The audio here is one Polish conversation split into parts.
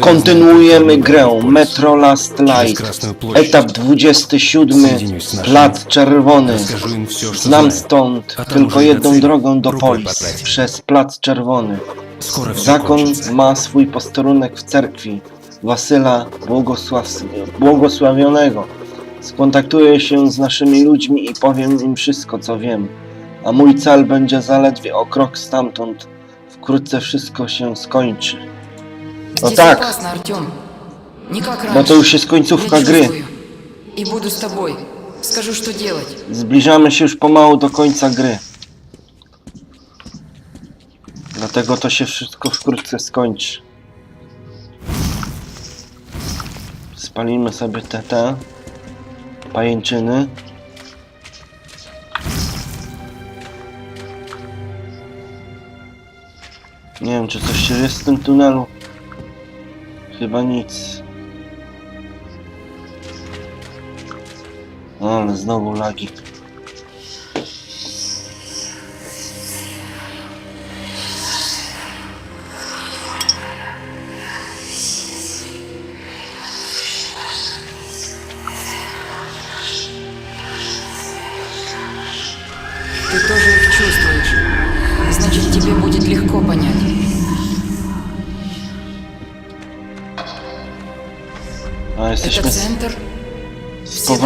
Kontynuujemy grę Metro Last Light. Etap 27, plac czerwony. Znam stąd tylko jedną drogą do Polis, przez plac czerwony. Zakon ma swój posterunek w cerkwi Wasyla Błogosławionego. Skontaktuję się z naszymi ludźmi i powiem im wszystko, co wiem. A mój cel będzie zaledwie o krok stamtąd. Wkrótce wszystko się skończy. No Здесь tak, опасно, Артем. Не как раньше. bo to już jest końcówka Я gry. чувствую. И буду с тобой. Скажу, что делать. Zbliżamy się już pomału do końca gry. Dlatego to się wszystko wkrótce skończy. Spalimy sobie te, te pajęczyny. Nie wiem, czy coś się jest w tym tunelu. Chyba nic. O, ale znowu lagi.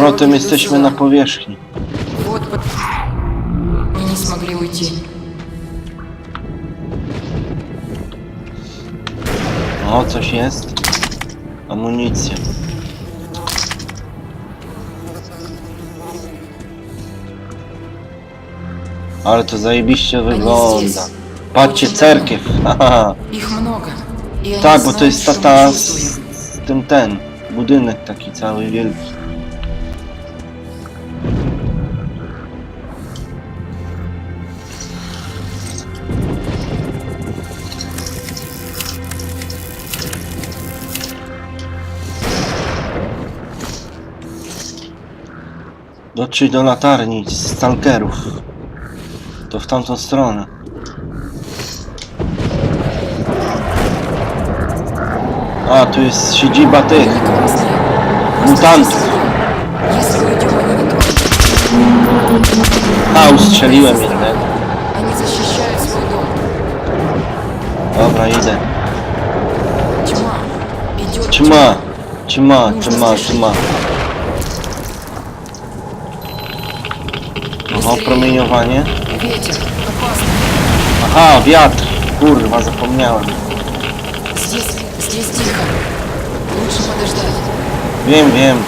z powrotem jesteśmy na powierzchni. Вот под... Мы не смогли уйти. O, coś jest. Amunicja. Ale to zajebiście wygląda. Patrzcie, cerkiew. Haha. Их много. И они Tak, bo to знают, jest что мы tata z, чувствуем. z tym ten. Budynek taki cały wielki. To czy do latarni stalkerów. To w tamtą stronę. A, tu jest siedziba tych mutantów. A, ustrzeliłem jednego. Dobra, idę. Trzyma, trzyma, trzyma, trzyma. trzyma. Aha, promieniowanie. Ветер. Опасно. Aha, wiatr. Kurwa, zapomniałem. Здесь, здесь тихо. Лучше подождать. Wiem, wiem.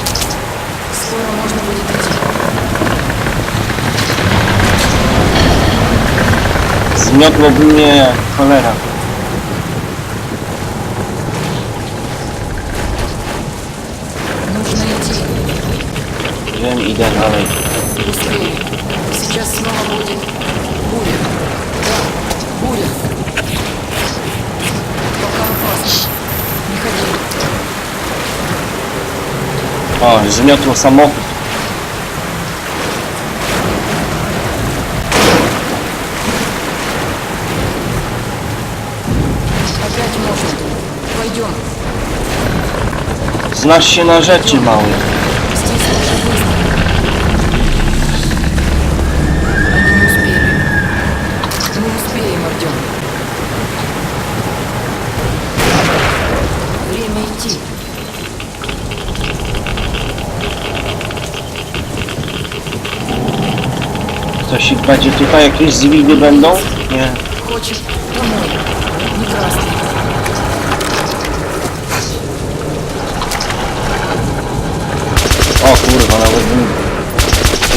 Скоро можно будет идти. Zmiotłoby mnie jak cholera. Нужно идти. Wiem, idę dalej. Быстрее. Сейчас снова будет буря. Да, буря. Пока опасно. Не ходи. O, zmiotło samochód. Опять можно. Пойдем. Znasz się na Coś ich będzie tutaj, jakieś zwidy będą? Nie. Хочешь домой? Не красный. O kurwa, nawet bym...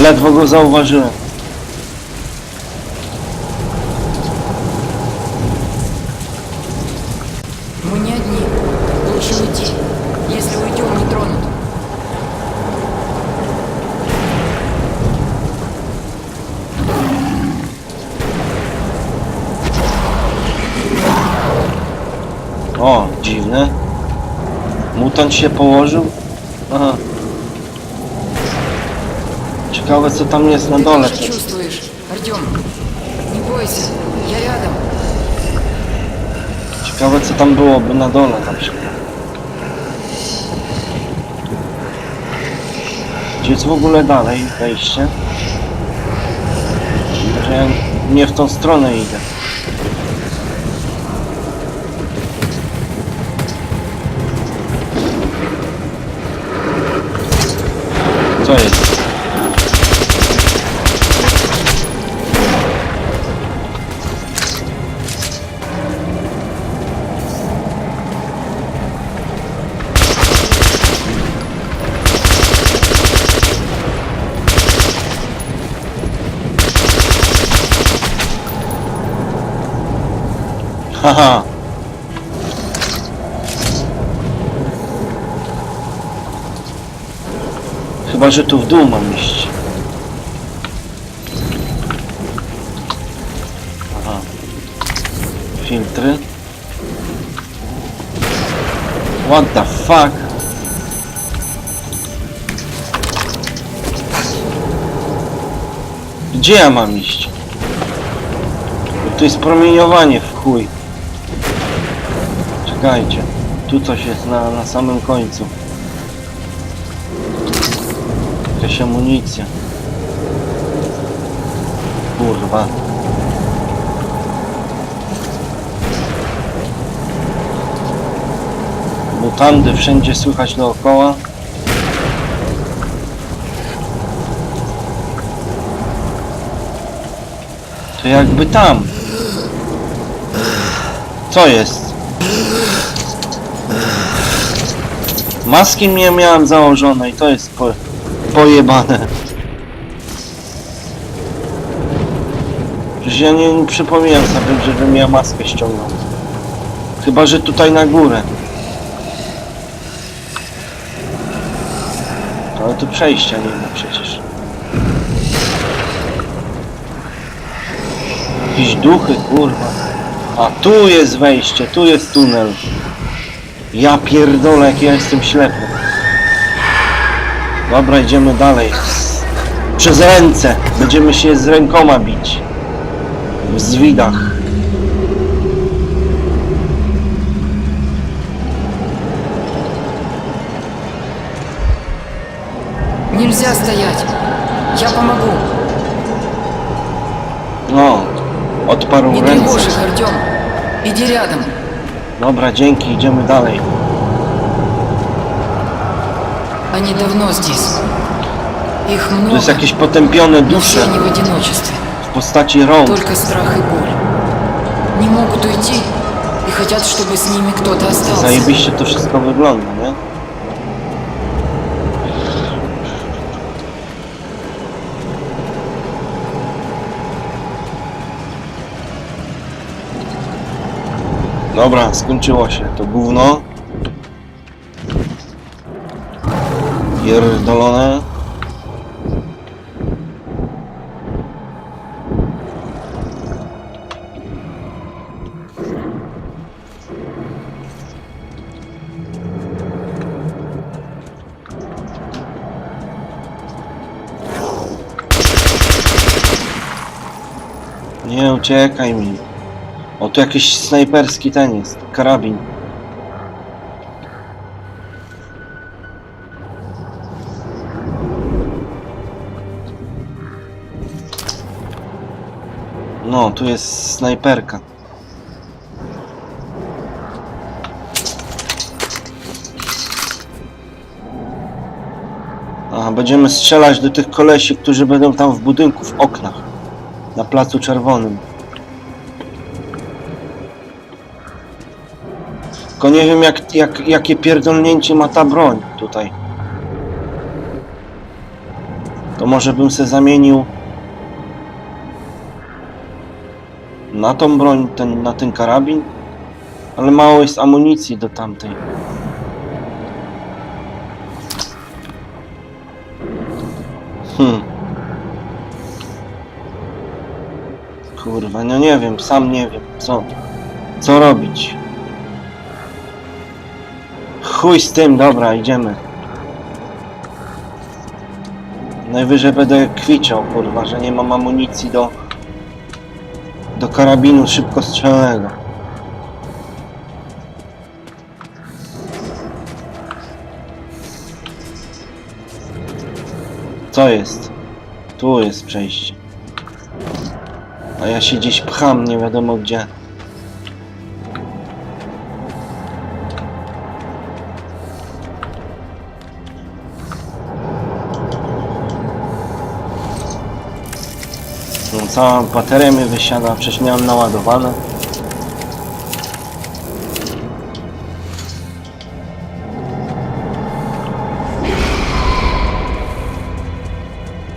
Ledwo go zauważyłem. Stąd się położył? Aha. Ciekawe co tam jest na dole. Ciekawe co tam byłoby na dole na przykład. Gdzie jest w ogóle dalej wejście? Może ja nie w tą stronę idę. Haha. Chyba, że tu w dół mam iść. Aha. Filtry. What the fuck? Gdzie ja mam iść? Tu jest promieniowanie w chuj. Czekajcie. Tu coś jest na, na samym końcu. Jakaś amunicja. Kurwa. Mutandy wszędzie słychać dookoła. To jakby tam. Co jest? Maski nie miałem założonej, to jest po, pojebane. Przecież ja nie, nie przypominam sobie, żebym ja maskę ściągnął. Chyba, że tutaj na górę. Ale tu przejścia nie ma przecież. Jakieś duchy, kurwa. A tu jest wejście, tu jest tunel. Ja pierdolę, jak ja jestem ślepy. Dobra, idziemy dalej. Przez ręce. Będziemy się z rękoma bić. W zwidach. Нельзя стоять. Я помогу. No, odparł Не ręce. тревожь их, Артем. Иди рядом. Dobra, dzięki, idziemy dalej. Они давно здесь. Их Tu много, jest jakieś potępione но все dusze они в одиночестве. w postaci rąk. Только страх и боль. Не могут уйти и хотят, чтобы с ними кто-то остался. Zajebiście to wszystko wygląda, nie? Dobra, skończyło się to gówno. Pierdolone. Nie uciekaj mi. O, tu jakiś snajperski ten jest. Karabin. No, tu jest snajperka. Aha, będziemy strzelać do tych kolesi, którzy będą tam w budynku, w oknach. Na placu czerwonym. Tylko nie wiem jak, jak, jakie pierdolnięcie ma ta broń tutaj. To może bym se zamienił na tą broń, ten, na ten karabin? Ale mało jest amunicji do tamtej. Hmm. Kurwa, no nie wiem, sam nie wiem, co, co robić. Chuj z tym, dobra, idziemy. Najwyżej będę kwiczał, kurwa, że nie mam amunicji do do karabinu szybkostrzelnego. Co jest? Tu jest przejście. A ja się gdzieś pcham, nie wiadomo gdzie. cała bateria mi wysiada, przecież miałem naładowane.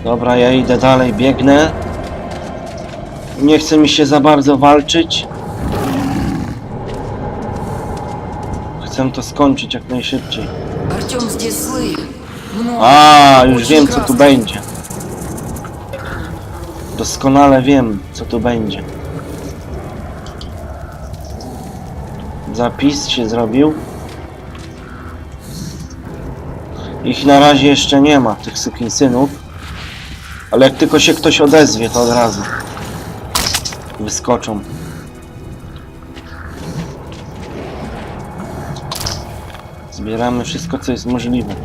Dobra, ja idę dalej, biegnę. Nie chce mi się za bardzo walczyć. Chcę to skończyć jak najszybciej. A, już wiem co tu będzie. Doskonale wiem co tu będzie. Zapis się zrobił. Ich na razie jeszcze nie ma, tych sykinσynów. Ale jak tylko się ktoś odezwie, to od razu wyskoczą. Zbieramy wszystko, co jest możliwe.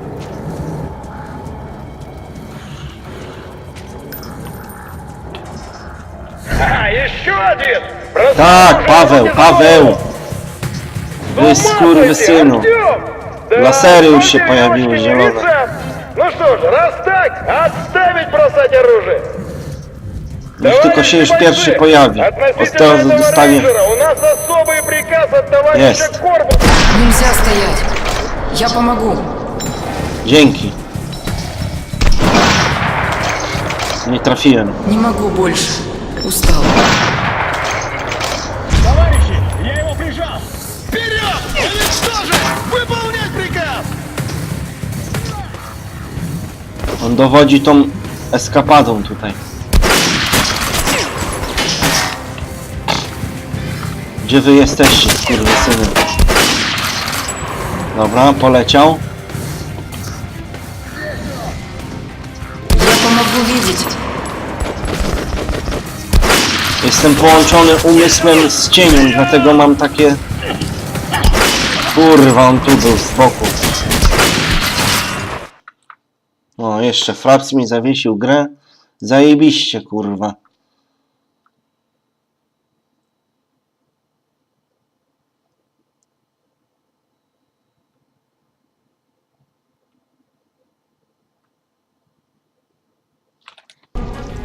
Tak, Paweł, Paweł! Wy skurwysynu! Lasery już się pojawiły, zielone. Ну что ж, раз так, отставить бросать оружие! Niech tylko się już pierwszy pojawi. Od teraz dostanie... У нас особый приказ от товарища Есть. Корбута. Нельзя стоять. Я помогу. Dzięki. Nie trafiłem. Не могу больше. Устал. On dowodzi tą eskapadą tutaj. Gdzie wy jesteście. Dobra, poleciał. Jak on mógł wiedzieć? Jestem połączony umysłem z cieniem, dlatego mam takie... Kurwa, on tu był z boku. jeszcze Fraps mi zawiesił grę. Zajebiście, kurwa.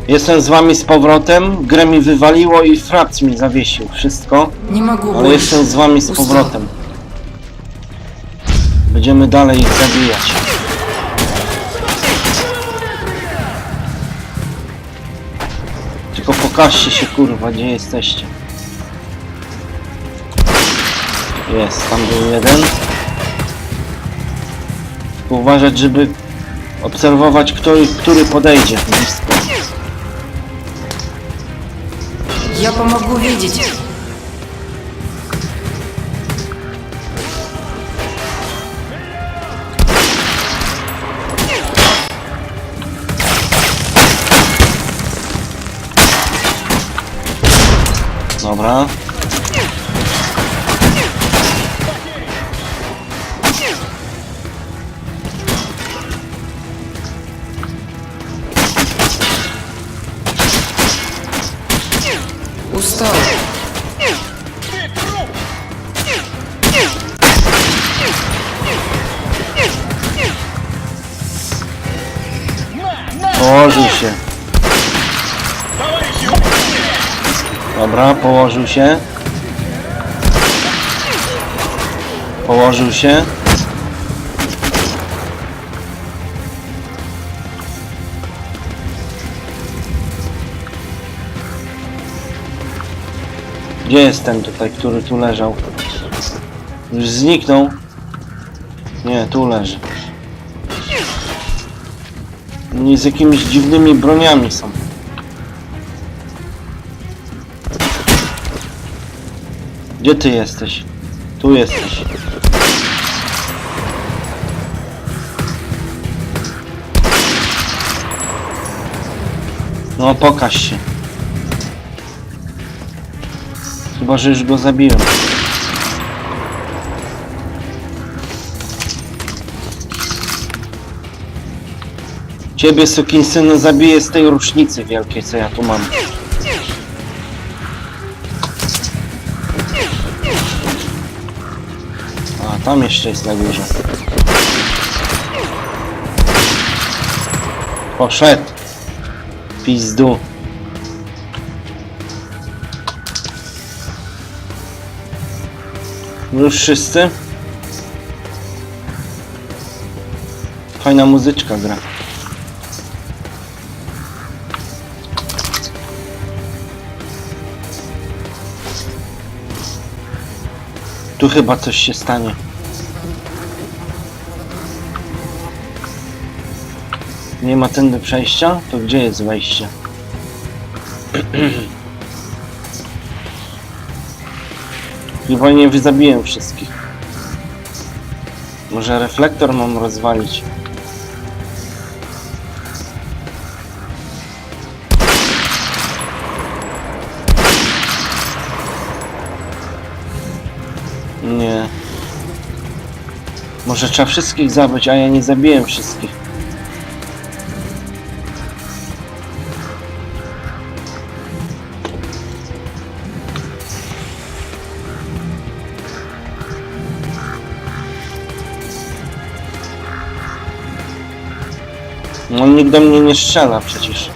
Jestem z wami z powrotem, grę mi wywaliło i fraps mi zawiesił wszystko. Nie ma. Ale jestem z wami z powrotem. Będziemy dalej ich zabijać. Pokażcie się kurwa, gdzie jesteście. Jest, tam był jeden. Uważać, żeby obserwować, który, który podejdzie blisko. Ja pomogę wiedzieć. 아브라 się. Położył się. Gdzie jest ten tutaj, który tu leżał? Już zniknął. Nie, tu leży. Oni z jakimiś dziwnymi broniami są. Gdzie ty jesteś? Tu jesteś. No pokaż się. Chyba, że już go zabiłem. Ciebie, sukinsynu, zabiję z tej rusznicy wielkiej, co ja tu mam. Tam jeszcze jest na górze. Poszedł. Pizdu. Już wszyscy? Fajna muzyczka gra. Tu chyba coś się stanie. Nie ma tędy przejścia? To gdzie jest wejście? Chyba nie zabiłem wszystkich. Może reflektor mam rozwalić? Nie. Może trzeba wszystkich zabić, a ja nie zabiłem wszystkich. No nikt do mnie nie strzela przecież.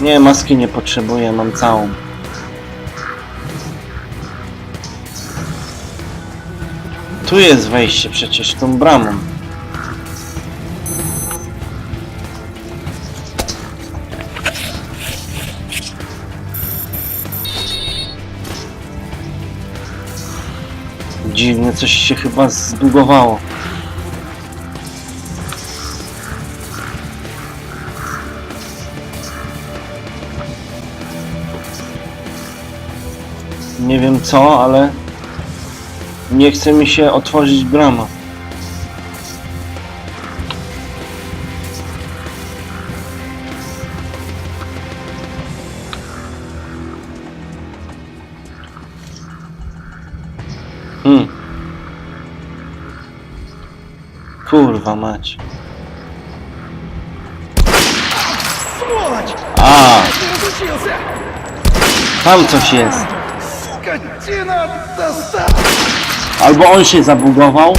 Nie, maski nie potrzebuję, mam całą. Tu jest wejście przecież, tą bramą. Dziwnie, coś się chyba zbugowało. Nie wiem co, ale nie chce mi się otworzyć brama. Hmm. Kurwa mać. A! Tam coś jest. Скотина! Достал! Albo on się zabugował,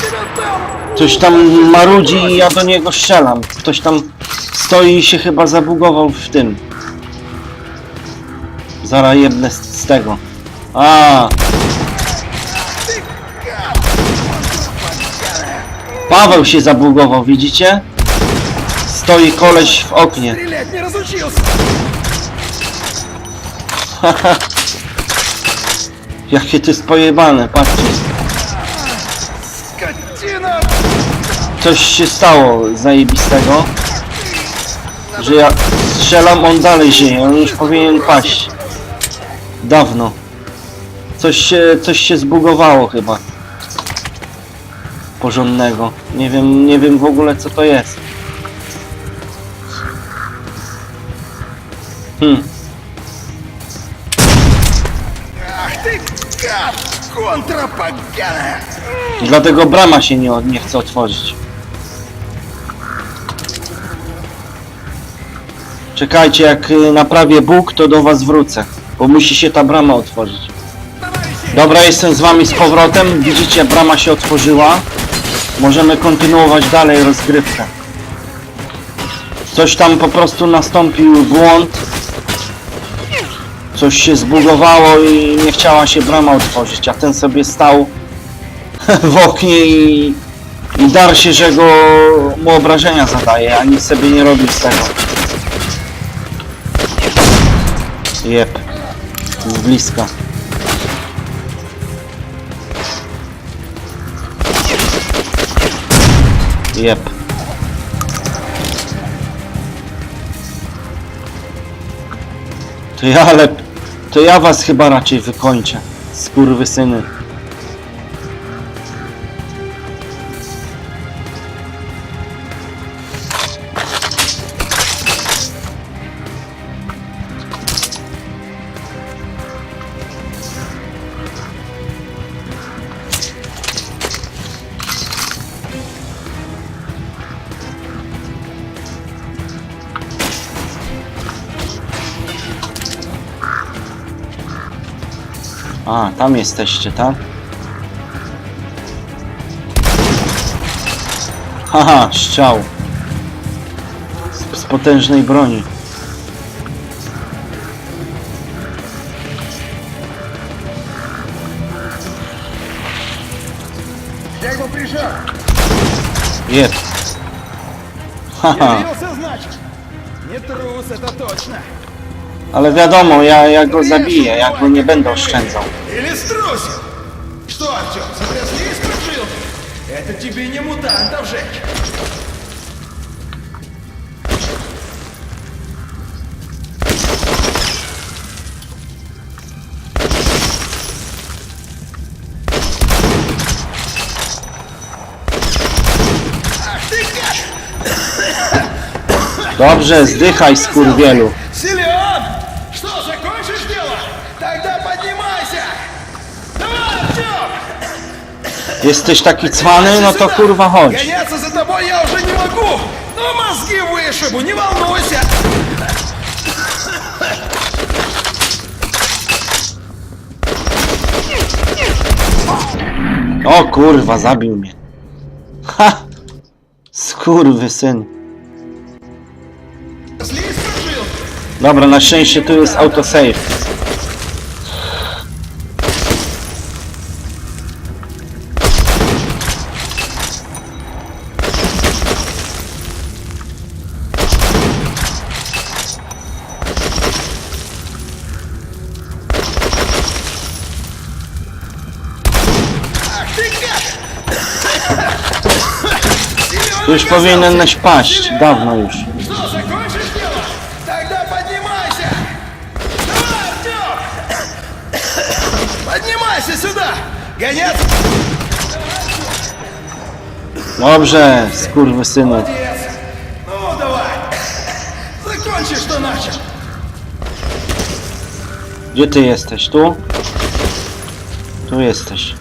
Тебя там! coś tam marudzi i ja do niego strzelam. Ktoś tam stoi i się chyba zabugował w tym. Zara jedne z, z tego. A. Paweł się zabugował, widzicie? Stoi koleś w oknie. Стрелять не разучился! Jakie to jest pojebane, patrzcie. Coś się stało zajebistego, że ja strzelam, on dalej żyje, on już powinien paść. Dawno. Coś się, coś się zbugowało chyba. Porządnego. Nie wiem, nie wiem w ogóle co to jest. Hmm. Dlatego brama się nie, nie chce otworzyć. Czekajcie, jak y, naprawię Bóg, to do was wrócę. Bo musi się ta brama otworzyć. Dobra, jestem z wami z powrotem. Widzicie, brama się otworzyła. Możemy kontynuować dalej rozgrywkę. Coś tam po prostu nastąpił błąd Coś się zbugowało i nie chciała się brama otworzyć, a ten sobie stał w oknie i, i dar się, że go mu obrażenia zadaje, a nic sobie nie robi z tego. Jep. Z bliska. Jep. To ja ale... To ja was chyba raczej wykończę. Skurwysyny. A, tam jesteście, tak? Haha, strzał. Z, z potężnej broni. Я его прижал. Jeb. Haha, Явился, значит. Не трус, это точно. ale wiadomo, ja, ja go zabiję, ja go nie będę oszczędzał. Или струсил. Что, Артем, сотрясли из прожилки? Это тебе не мутантов жечь. Ах ты как! Dobrze, zdychaj, skurwielu. Jesteś taki cwany, no to kurwa chodź. Гоняться за тобой я уже не могу! Но мозги вышибу, не волнуйся! O kurwa, zabił mnie. Ha! Skurwy syn. Слизь прожилки! Dobra, na szczęście tu jest autosave. już powinieneś paść, dawno już. Что, закончишь дело? Тогда поднимайся! Давай, Артем! Поднимайся сюда! Гоняться! Dobrze, skurwy synu. Молодец! Ну, давай! Закончи, что начал! Gdzie ty jesteś? Tu? Tu jesteś.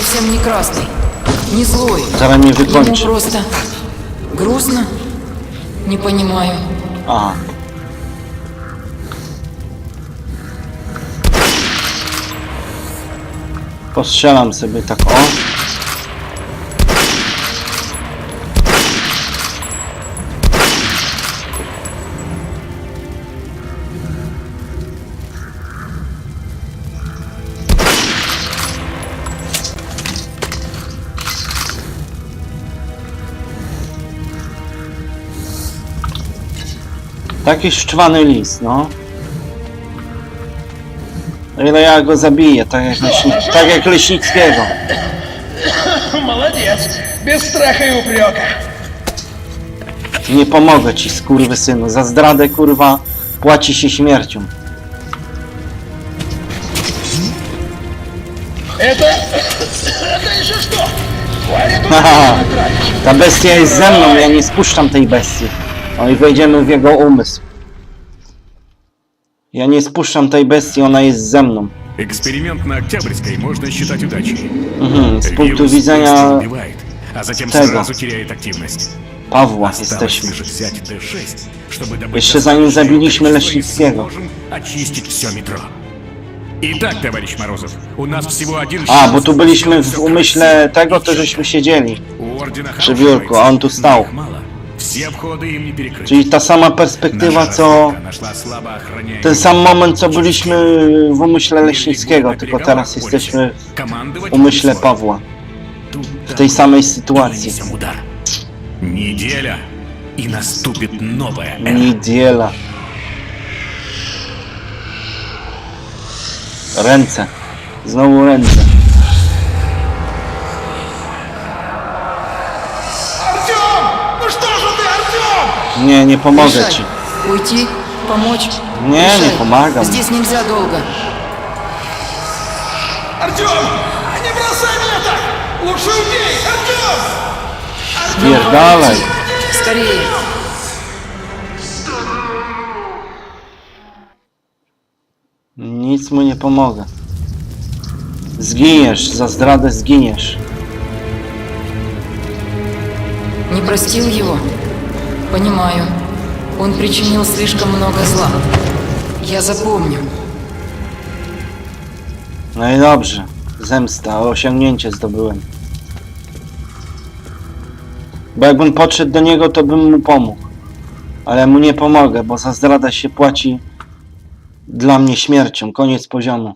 Совсем не красный, не злой. Zaraz mnie Ему просто грустно. Не понимаю. Aha. Postrzelam sobie tak o. Taki szczwany lis, no. O ile ja go zabiję, tak jak, leśni, tak jak Leśnickiego. Молодец! Без страха и упрека! Nie pomogę ci, skurwysynu. Za zdradę, kurwa, płaci się śmiercią. Это... Это еще что? Хватит тут Haha, время тратить. ta bestia jest ze mną, ja nie spuszczam tej bestii. No i wejdziemy w jego umysł. Ja nie spuszczam tej bestii, ona jest ze mną. Эксперимент на Октябрьской можно считать удачей. Mhm, z punktu Вирус widzenia быстро убивает, а затем tego. сразу теряет активность. Pawła Осталось jesteśmy. лишь взять Д6, чтобы добыть Jeszcze zanim достаточное zabiliśmy количество, и Leśnickiego. сможем очистить все метро. Итак, товарищ Морозов, у нас всего один A, шанс bo tu byliśmy сделать w всё umyśle красиво tego, и to чётко. żeśmy siedzieli. У ордена przy хорошие biurku, бойцы, a on tu но stał. их мало. Все входы им не перекрыты. Czyli ta sama perspektywa, Наша co разведка нашла слабо охраняемый ten sam moment, co byliśmy w umyśle Leśnickiego, tylko teraz jesteśmy w umyśle Pawła. W tej samej sytuacji. Нанесем удар. Неделя, и наступит новая эра. Niedziela. Ręce. Znowu ręce. Артем? Nie, nie pomogę Решай. Уйти? Помочь? Не, Решай. не помогам. Здесь нельзя долго. Артем! Не бросай меня так! Лучше убей! Артем! Spierdalaj! Скорее! Nic mu nie pomogę. Zginiesz, za zdradę zginiesz. Не простил его? Понимаю. Он причинил слишком много зла. Я запомню. No i dobrze. Zemsta, osiągnięcie zdobyłem. Bo jakbym podszedł do niego, to bym mu pomógł. Ale mu nie pomogę, bo za zdradę się płaci dla mnie śmiercią. Koniec poziomu.